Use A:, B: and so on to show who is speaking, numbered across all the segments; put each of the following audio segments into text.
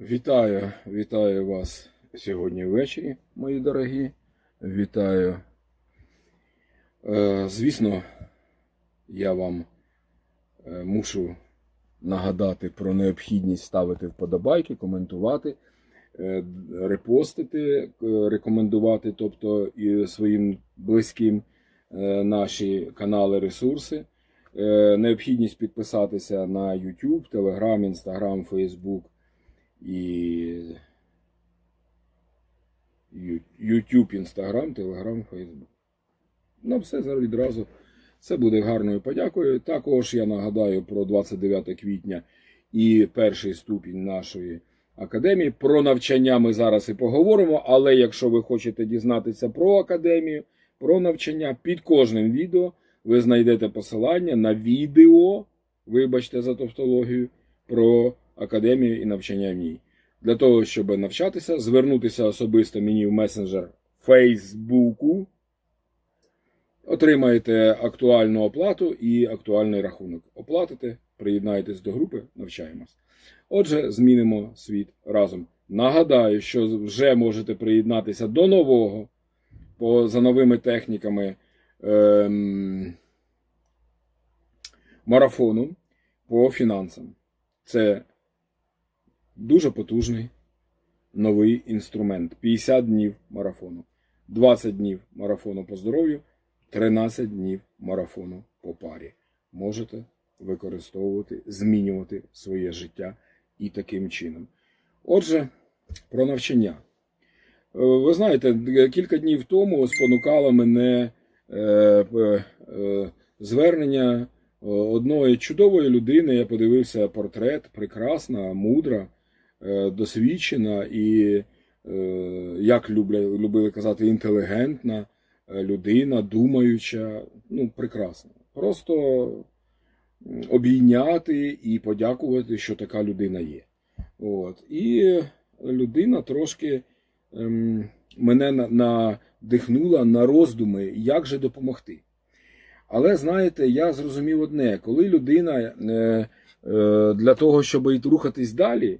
A: Вітаю, вітаю вас сьогодні ввечері, мої дорогі. Вітаю. Е, звісно, я вам е, мушу нагадати про необхідність ставити вподобайки, коментувати, е, репостити, рекомендувати, тобто і своїм близьким наші канали, ресурси. Необхідність підписатися на YouTube, Telegram, Instagram, Facebook і YouTube, Instagram, Telegram, Facebook. Ну, все зараз відразу. Це буде гарною подякою. Також я нагадаю про 29 квітня і перший ступінь нашої академії. Про навчання ми зараз і поговоримо. Але якщо ви хочете дізнатися про академію, про навчання, під кожним відео ви знайдете посилання на відео, вибачте за тавтологію, про академію і навчання в ній. Для того, щоб навчатися, звернутися особисто мені в месенджер Фейсбуку, отримаєте актуальну оплату і актуальний рахунок. Оплатите, приєднаєтесь до групи, навчаємось. Отже, змінимо світ разом. Нагадаю, що вже можете приєднатися до нового по, за новими техніками ем, марафону по фінансам. Це дуже потужний новий інструмент. 50 днів марафону, 20 днів марафону по здоров'ю, 13 днів марафону по парі. Можете використовувати, змінювати своє життя і таким чином. Отже, про навчання. Е, Ви знаєте, кілька днів тому спонукало мене е, е, звернення одної чудової людини. Я подивився портрет, прекрасна, мудра, досвідчена і, е, як любили казати, інтелігентна е, людина, думаюча, ну, прекрасна. Просто обійняти і подякувати, що така людина є. От. І людина трошки ем, мене надихнула на роздуми, як же допомогти. Але знаєте, я зрозумів одне: коли людина е, е, для того, щоб рухатись далі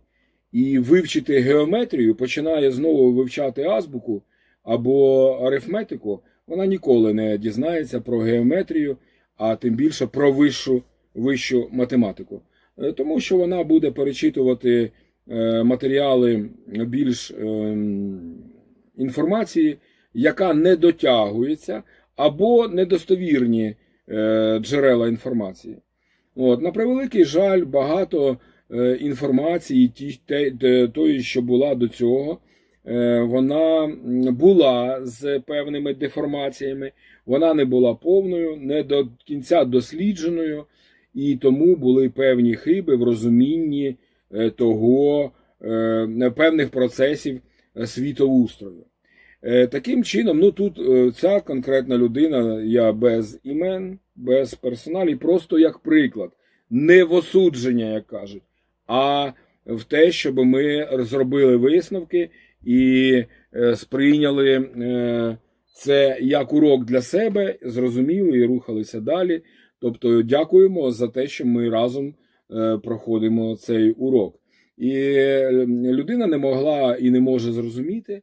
A: і вивчити геометрію, починає знову вивчати азбуку або арифметику, вона ніколи не дізнається про геометрію, а тим більше про вищу, вищу математику. Е, Тому що вона буде перечитувати е, матеріали більш ем, інформації, яка не дотягується, або недостовірні е, джерела інформації. От, на превеликий жаль, багато інформації, ті, те, те- тої, що була до цього, е, вона була з певними деформаціями, вона не була повною, не до кінця дослідженою, і тому були певні хиби в розумінні е, того е, певних процесів е, світоустрою. Е, Таким чином, ну тут е, ця конкретна людина, я без імен, без персоналів, просто як приклад, не в осудження, як кажуть, а в те, щоб ми зробили висновки і е, сприйняли е, це як урок для себе, зрозуміли і рухалися далі. Тобто, дякуємо за те, що ми разом е, проходимо цей урок. І людина не могла і не може зрозуміти,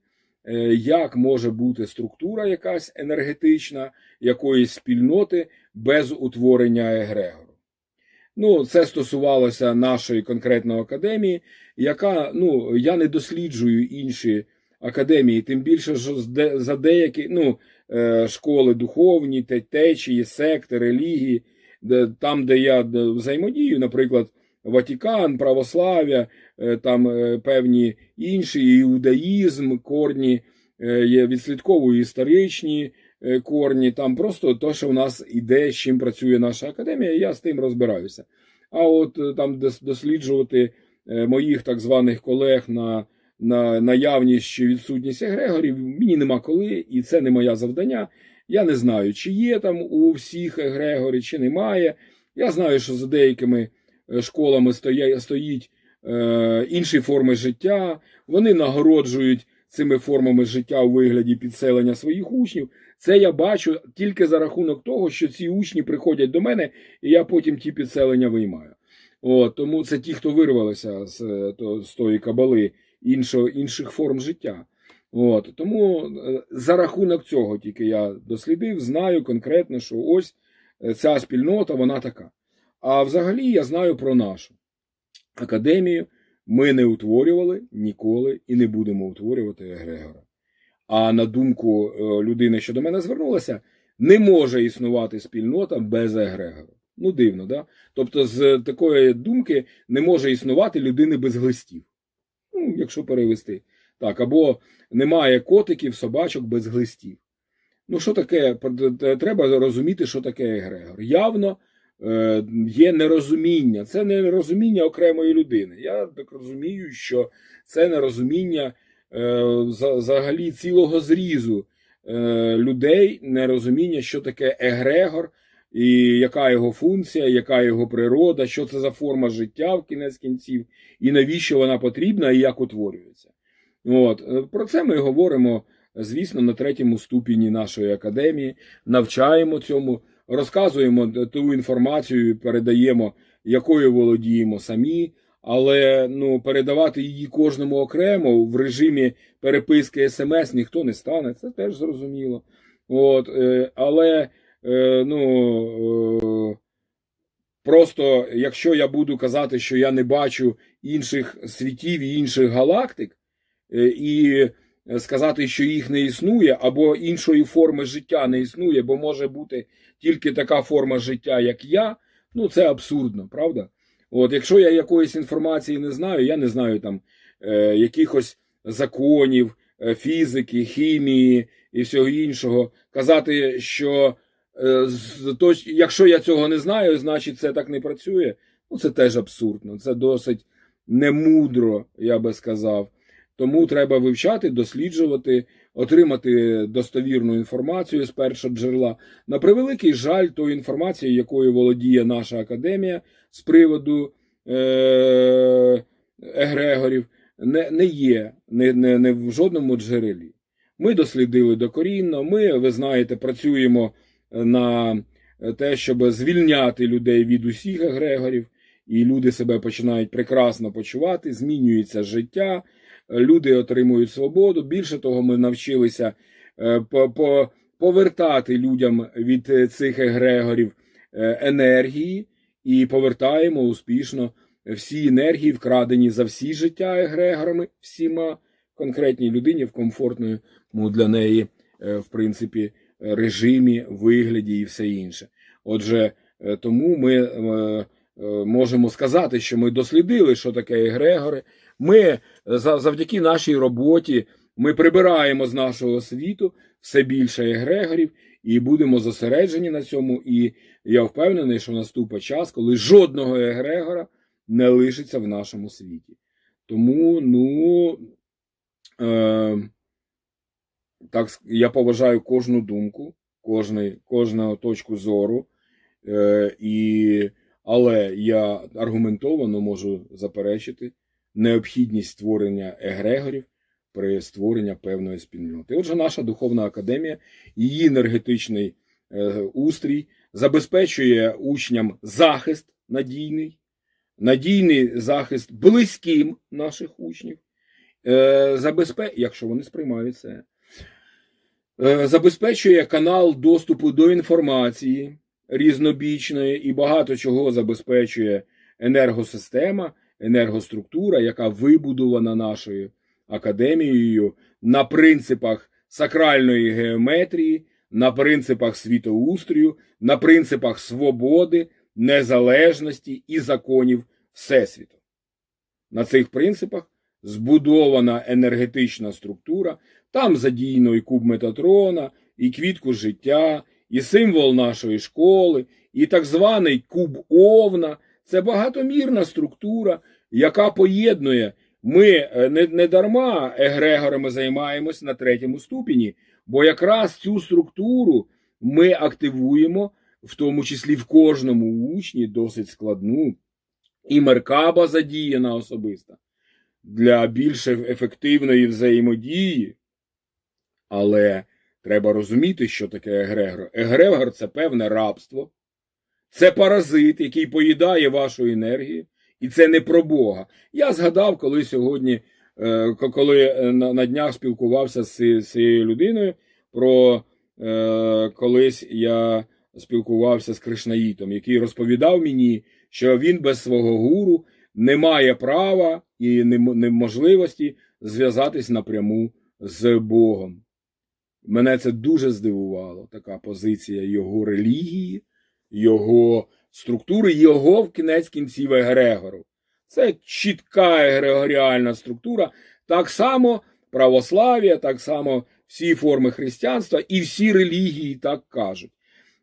A: як може бути структура якась енергетична якоїсь спільноти без утворення егрегору. Ну, це стосувалося нашої конкретної академії, яка ну я не досліджую інші академії, тим більше що за деякі ну, е, школи духовні, течії, секти, релігії, де, там, де я взаємодію, наприклад, Ватикан, православ'я, е, там е, певні інші іудаїзм, корні е, є відслідковую історичні е, корні. Там просто те, що в нас іде, з чим працює наша академія, я з тим розбираюся. А от е, там досліджувати е, моїх так званих колег на, на наявність чи відсутність егрегорів, мені нема коли, і це не моє завдання. Я не знаю, чи є там у всіх егрегорі, чи немає. Я знаю, що за деякими е, школами стоя- стоїть е, інші форми життя, вони нагороджують цими формами життя у вигляді підселення своїх учнів. Це я бачу тільки за рахунок того, що ці учні приходять до мене, і я потім ті підселення виймаю. От, тому це ті, хто вирвалися з, е, то- з тої кабали іншого, інших форм життя. От, тому е, за рахунок цього тільки я дослідив, знаю конкретно, що ось е, ця спільнота, вона така. А взагалі я знаю про нашу академію. Ми не утворювали ніколи і не будемо утворювати егрегора. А на думку е, людини, що до мене звернулася, не може існувати спільнота без егрегора. Ну, дивно, да? Тобто, з такої думки не може існувати людини без глистів. Ну, якщо перевести. Так, або немає котиків, собачок без глистів. Ну, що таке? Треба розуміти, що таке егрегор. Явно є нерозуміння. Це не нерозуміння окремої людини. Я так розумію, що це нерозуміння е, взагалі цілого зрізу е, людей, нерозуміння, що таке егрегор, і яка його функція, яка його природа, що це за форма життя в кінець кінців, і навіщо вона потрібна, і як утворюється. От е, про це ми говоримо, звісно, на третьому ступені нашої академії, навчаємо цьому, розказуємо ту інформацію, передаємо, якою володіємо самі. Але ну передавати її кожному окремо в режимі переписки смс ніхто не стане, це теж зрозуміло. От, е, але е, ну, е, просто якщо я буду казати, що я не бачу інших світів і інших галактик, і сказати, що їх не існує, або іншої форми життя не існує, бо може бути тільки така форма життя, як я, ну це абсурдно, правда? От, якщо я якоїсь інформації не знаю, я не знаю там е, якихось законів, е, фізики, хімії і всього іншого, казати, що е, то, якщо я цього не знаю, значить це так не працює. Ну це теж абсурдно, це досить немудро, я би сказав. Тому треба вивчати, досліджувати, отримати достовірну інформацію з першого джерела. На превеликий жаль, тої інформації, якою володіє наша академія з приводу е- егрегорів, не, не є не, не, не в жодному джерелі. Ми дослідили докорінно, ми, ви знаєте, працюємо на те, щоб звільняти людей від усіх егрегорів, і люди себе починають прекрасно почувати, змінюється життя, люди отримують свободу. Більше того, ми навчилися е, по- по- повертати людям від е, цих егрегорів е, енергії і повертаємо успішно всі енергії, вкрадені за всі життя егрегорами, всіма конкретній людині в комфортному для неї, в принципі, режимі, вигляді і все інше. Отже, тому ми можемо сказати, що ми дослідили, що таке егрегори. Ми е, завдяки нашій роботі ми прибираємо з нашого світу все більше егрегорів і будемо зосереджені на цьому. І я впевнений, що наступить час, коли жодного егрегора не лишиться в нашому світі. Тому, ну. Е, так, я поважаю кожну думку, кожний, кожну точку зору, е, і, але я аргументовано можу заперечити необхідність створення егрегорів при створенні певної спільноти. Отже, наша духовна академія, її енергетичний е, устрій забезпечує учням захист надійний, надійний захист близьким наших учнів, е, якщо вони сприймають це. Е, забезпечує канал доступу до інформації різнобічної і багато чого забезпечує енергосистема, енергоструктура, яка вибудована нашою академією на принципах сакральної геометрії, на принципах світоустрою, на принципах свободи, незалежності і законів Всесвіту. На цих принципах збудована енергетична структура, там задіяно і куб Метатрона, і квітку життя, і символ нашої школи, і так званий куб Овна. Це багатомірна структура, яка поєднує. Ми е, не, дарма егрегорами займаємось на третьому ступені, бо якраз цю структуру ми активуємо, в тому числі в кожному учні, досить складну. І меркаба задіяна особисто для більш ефективної взаємодії. Але треба розуміти, що таке егрегор. Егрегор це певне рабство, це паразит, який поїдає вашу енергію, І це не про Бога. Я згадав, коли сьогодні, е, коли е, на, днях спілкувався з цією людиною, про е, колись я спілкувався з Кришнаїтом, який розповідав мені, що він без свого гуру не має права і неможливості зв'язатись напряму з Богом. Мене це дуже здивувало, така позиція його релігії, його структури, його в кінець кінців егрегору. Це чітка егрегоріальна структура, так само православ'я, так само всі форми християнства і всі релігії так кажуть.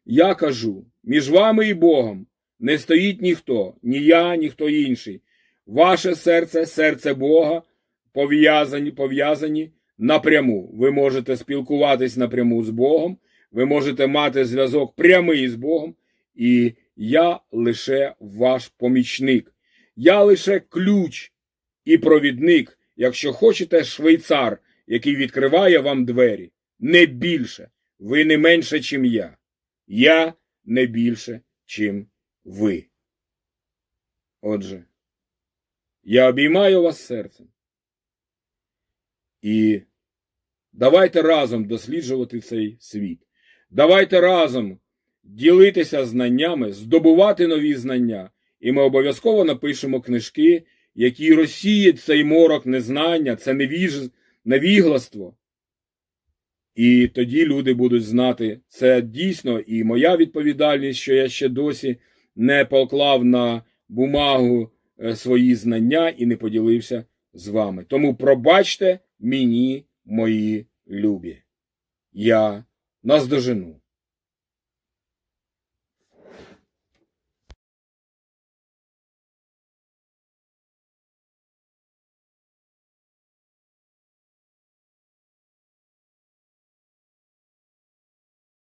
A: Я кажу, між вами і Богом не стоїть ніхто, ні я, ні хто інший. Ваше серце, серце Бога, пов'язані, пов'язані напряму. Ви можете спілкуватись напряму з Богом, ви можете мати зв'язок прямий з Богом, і я лише ваш помічник. Я лише ключ і провідник, якщо хочете, швейцар, який відкриває вам двері. Не більше. Ви не менше, чим я. Я не більше, чим ви. Отже, я обіймаю вас серцем. І давайте разом досліджувати цей світ. Давайте разом ділитися знаннями, здобувати нові знання. І ми обов'язково напишемо книжки, які розсіють цей морок незнання, це невіж... невігластво. І тоді люди будуть знати, це дійсно і моя відповідальність, що я ще досі не поклав на бумагу е, свої знання і не поділився з вами. Тому пробачте мені, мої любі. Я наздожену.